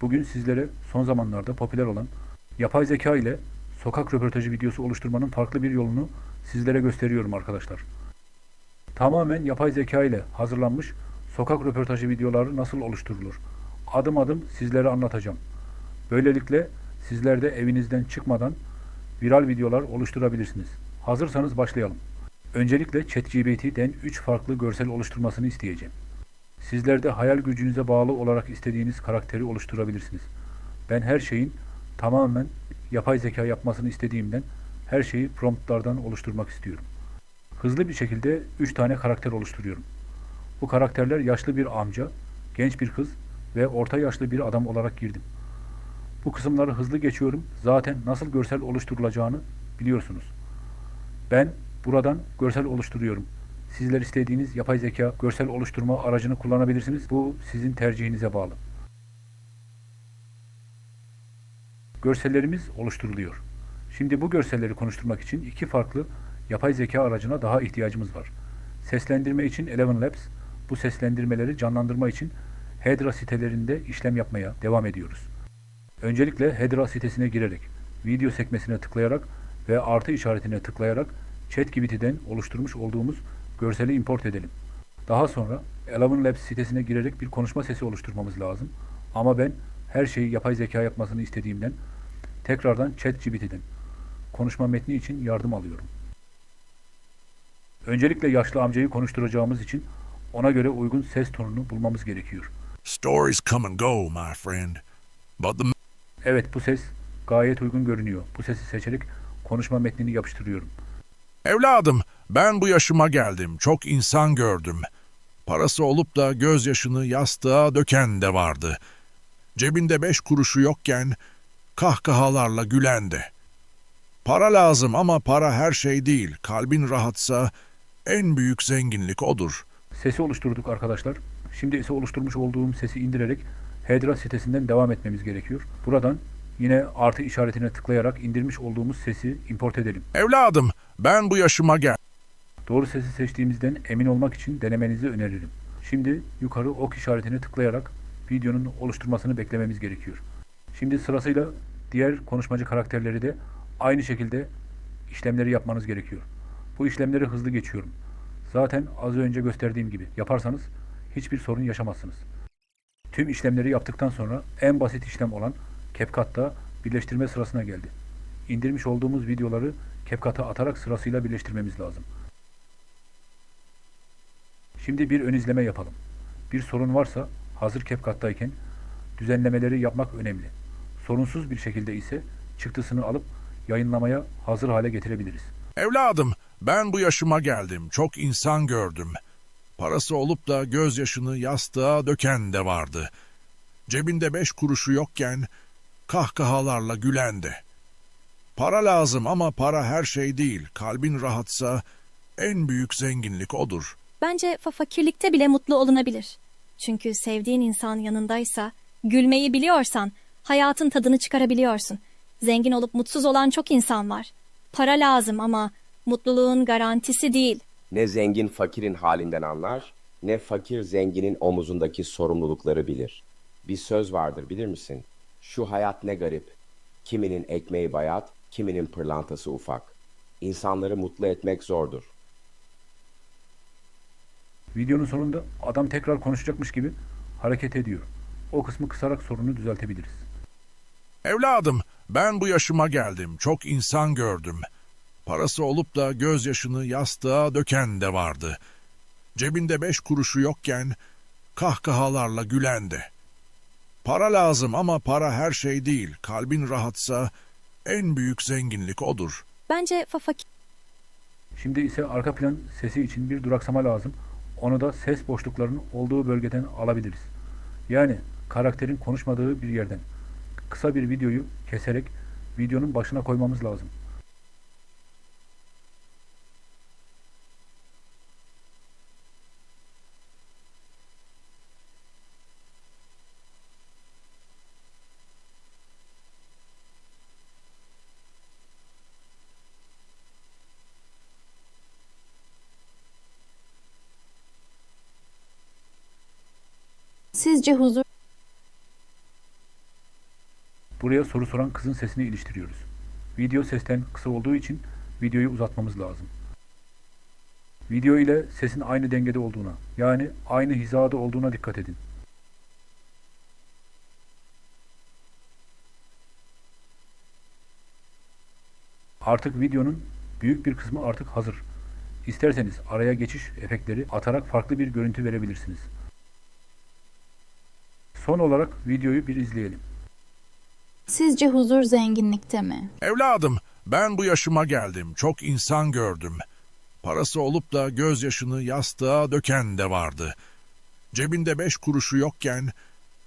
Bugün sizlere son zamanlarda popüler olan yapay zeka ile sokak röportajı videosu oluşturmanın farklı bir yolunu sizlere gösteriyorum arkadaşlar. Tamamen yapay zeka ile hazırlanmış sokak röportajı videoları nasıl oluşturulur? Adım adım sizlere anlatacağım. Böylelikle sizler de evinizden çıkmadan viral videolar oluşturabilirsiniz. Hazırsanız başlayalım. Öncelikle ChatGPT'den 3 farklı görsel oluşturmasını isteyeceğim. Sizler de hayal gücünüze bağlı olarak istediğiniz karakteri oluşturabilirsiniz. Ben her şeyin tamamen yapay zeka yapmasını istediğimden her şeyi promptlardan oluşturmak istiyorum. Hızlı bir şekilde 3 tane karakter oluşturuyorum. Bu karakterler yaşlı bir amca, genç bir kız ve orta yaşlı bir adam olarak girdim. Bu kısımları hızlı geçiyorum. Zaten nasıl görsel oluşturulacağını biliyorsunuz. Ben buradan görsel oluşturuyorum. Sizler istediğiniz yapay zeka görsel oluşturma aracını kullanabilirsiniz. Bu sizin tercihinize bağlı. Görsellerimiz oluşturuluyor. Şimdi bu görselleri konuşturmak için iki farklı yapay zeka aracına daha ihtiyacımız var. Seslendirme için Eleven Labs, bu seslendirmeleri canlandırma için Hedra sitelerinde işlem yapmaya devam ediyoruz. Öncelikle Hedra sitesine girerek, video sekmesine tıklayarak ve artı işaretine tıklayarak ChatGPT'den oluşturmuş olduğumuz görseli import edelim. Daha sonra Eleven Labs sitesine girerek bir konuşma sesi oluşturmamız lazım. Ama ben her şeyi yapay zeka yapmasını istediğimden tekrardan ChatGPT'den konuşma metni için yardım alıyorum. Öncelikle yaşlı amcayı konuşturacağımız için ona göre uygun ses tonunu bulmamız gerekiyor. Stories come and go, my friend. But the Evet bu ses gayet uygun görünüyor. Bu sesi seçerek konuşma metnini yapıştırıyorum. Evladım, ben bu yaşıma geldim. Çok insan gördüm. Parası olup da gözyaşını yastığa döken de vardı. Cebinde beş kuruşu yokken kahkahalarla gülen de. Para lazım ama para her şey değil. Kalbin rahatsa en büyük zenginlik odur. Sesi oluşturduk arkadaşlar. Şimdi ise oluşturmuş olduğum sesi indirerek Hedra sitesinden devam etmemiz gerekiyor. Buradan yine artı işaretine tıklayarak indirmiş olduğumuz sesi import edelim. Evladım, ben bu yaşıma gel. Doğru sesi seçtiğimizden emin olmak için denemenizi öneririm. Şimdi yukarı ok işaretine tıklayarak videonun oluşturmasını beklememiz gerekiyor. Şimdi sırasıyla diğer konuşmacı karakterleri de aynı şekilde işlemleri yapmanız gerekiyor. Bu işlemleri hızlı geçiyorum. Zaten az önce gösterdiğim gibi yaparsanız hiçbir sorun yaşamazsınız. Tüm işlemleri yaptıktan sonra en basit işlem olan CapCut'ta birleştirme sırasına geldi. İndirmiş olduğumuz videoları CapCut'a atarak sırasıyla birleştirmemiz lazım. Şimdi bir ön izleme yapalım. Bir sorun varsa hazır CapCut'tayken düzenlemeleri yapmak önemli. Sorunsuz bir şekilde ise çıktısını alıp yayınlamaya hazır hale getirebiliriz. Evladım, ben bu yaşıma geldim. Çok insan gördüm. Parası olup da gözyaşını yastığa döken de vardı. Cebinde beş kuruşu yokken kahkahalarla gülen de. Para lazım ama para her şey değil. Kalbin rahatsa en büyük zenginlik odur. Bence fa- fakirlikte bile mutlu olunabilir. Çünkü sevdiğin insan yanındaysa, gülmeyi biliyorsan, hayatın tadını çıkarabiliyorsun. Zengin olup mutsuz olan çok insan var. Para lazım ama mutluluğun garantisi değil. Ne zengin fakirin halinden anlar, ne fakir zenginin omuzundaki sorumlulukları bilir. Bir söz vardır bilir misin? Şu hayat ne garip. Kiminin ekmeği bayat, kiminin pırlantası ufak. İnsanları mutlu etmek zordur. Videonun sonunda adam tekrar konuşacakmış gibi hareket ediyor. O kısmı kısarak sorunu düzeltebiliriz. Evladım, ben bu yaşıma geldim. Çok insan gördüm. Parası olup da gözyaşını yastığa döken de vardı. Cebinde beş kuruşu yokken kahkahalarla gülen de. Para lazım ama para her şey değil. Kalbin rahatsa en büyük zenginlik odur. Bence fa- fakir Şimdi ise arka plan sesi için bir duraksama lazım. Onu da ses boşluklarının olduğu bölgeden alabiliriz. Yani karakterin konuşmadığı bir yerden. Kısa bir videoyu keserek videonun başına koymamız lazım. Sizce huzur Buraya soru soran kızın sesini iliştiriyoruz. Video sesten kısa olduğu için videoyu uzatmamız lazım. Video ile sesin aynı dengede olduğuna, yani aynı hizada olduğuna dikkat edin. Artık videonun büyük bir kısmı artık hazır. İsterseniz araya geçiş efektleri atarak farklı bir görüntü verebilirsiniz. Son olarak videoyu bir izleyelim. Sizce huzur zenginlikte mi? Evladım, ben bu yaşıma geldim. Çok insan gördüm. Parası olup da gözyaşını yastığa döken de vardı. Cebinde beş kuruşu yokken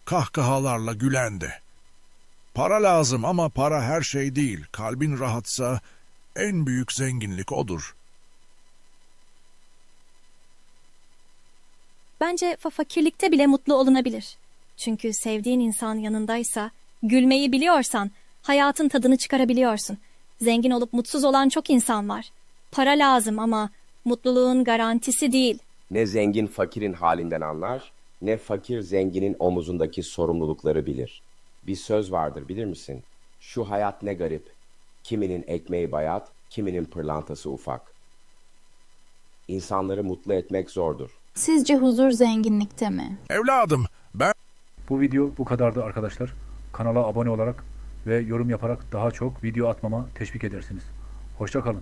kahkahalarla gülen de. Para lazım ama para her şey değil. Kalbin rahatsa en büyük zenginlik odur. Bence fa- fakirlikte bile mutlu olunabilir. Çünkü sevdiğin insan yanındaysa, gülmeyi biliyorsan, hayatın tadını çıkarabiliyorsun. Zengin olup mutsuz olan çok insan var. Para lazım ama mutluluğun garantisi değil. Ne zengin fakirin halinden anlar, ne fakir zenginin omuzundaki sorumlulukları bilir. Bir söz vardır bilir misin? Şu hayat ne garip. Kiminin ekmeği bayat, kiminin pırlantası ufak. İnsanları mutlu etmek zordur. Sizce huzur zenginlikte mi? Evladım, Bu video bu kadardı arkadaşlar. Kanala abone olarak ve yorum yaparak daha çok video atmama teşvik edersiniz. Hoşça kalın.